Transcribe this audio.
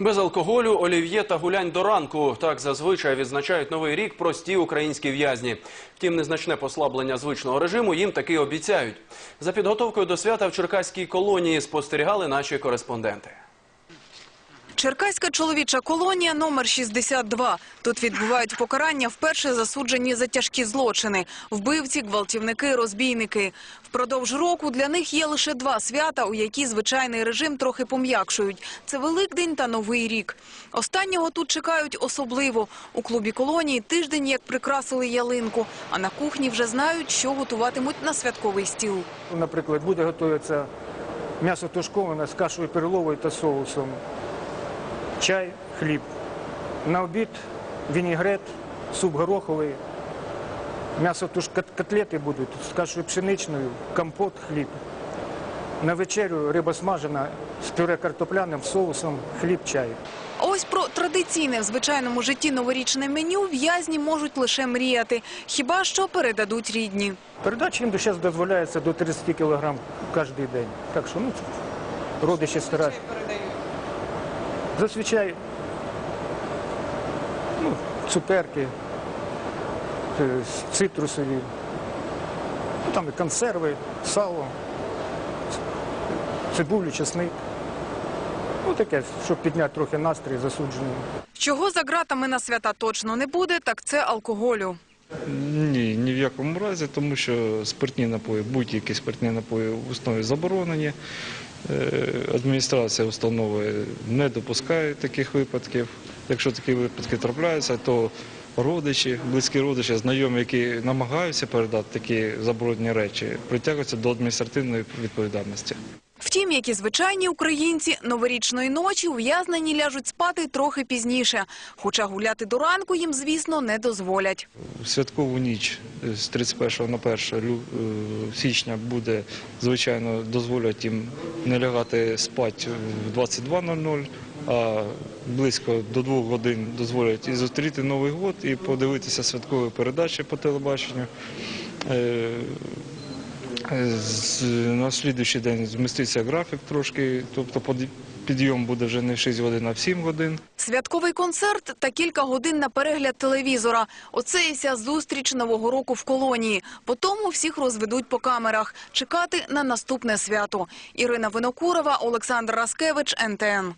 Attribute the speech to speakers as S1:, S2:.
S1: Без алкоголю, олів'є та гулянь до ранку. Так зазвичай відзначають новий рік прості українські в'язні. Втім, незначне послаблення звичного режиму їм таки обіцяють. За підготовкою до свята в Черкаській колонії спостерігали наші кореспонденти.
S2: Черкаська чоловіча колонія номер 62. Тут відбувають покарання вперше засуджені за тяжкі злочини – вбивці, гвалтівники, розбійники. Впродовж року для них є лише два свята, у які звичайний режим трохи пом'якшують. Це Великдень та Новий рік. Останнього тут чекають особливо. У клубі колонії тиждень як прикрасили ялинку, а на кухні вже знають, що готуватимуть на святковий стіл.
S3: Наприклад, буде готуватися м'ясо тушковане з кашею перловою та соусом, чай, хліб. На обід вінігрет, суп гороховий, м'ясо кот- котлети будуть з кашею пшеничною, компот, хліб. На вечерю риба смажена з пюре картопляним соусом, хліб, чай.
S2: А Ось про традиційне в звичайному житті новорічне меню в'язні можуть лише мріяти. Хіба що передадуть рідні.
S3: Передача їм зараз дозволяється до 30 кг кожен день. Так що ну, родичі стараються. Зазвичай ну, цукерки, е, цитрусові, ну, там і консерви, сало, цибулю, чесник. Ну таке, щоб підняти трохи настрій засуджений.
S2: Чого за ґратами на свята точно не буде, так це алкоголю.
S4: Ні, ні в якому разі, тому що спиртні напої, будь-які спиртні напої в основі заборонені. Е, Адміністрація установи не допускає таких випадків. Якщо такі випадки трапляються, то родичі, близькі родичі, знайомі, які намагаються передати такі заборонені речі, притягуються до адміністративної відповідальності.
S2: Втім, як і звичайні українці, новорічної ночі ув'язнені ляжуть спати трохи пізніше. Хоча гуляти до ранку їм, звісно, не дозволять.
S4: Святкову ніч е, з 31 на 1 лю- е, січня буде, звичайно, дозволять їм не лягати спати в 22.00, а близько до двох годин дозволять і зустріти Новий год, і подивитися святкові передачі по телебаченню. На слідуючий день зміститься графік трошки, тобто підйом буде вже не в 6 годин, а в 7 годин.
S2: Святковий концерт та кілька годин на перегляд телевізора. Оце і вся зустріч Нового року в колонії. Потому всіх розведуть по камерах. Чекати на наступне свято. Ірина Винокурова, Олександр Раскевич, НТН.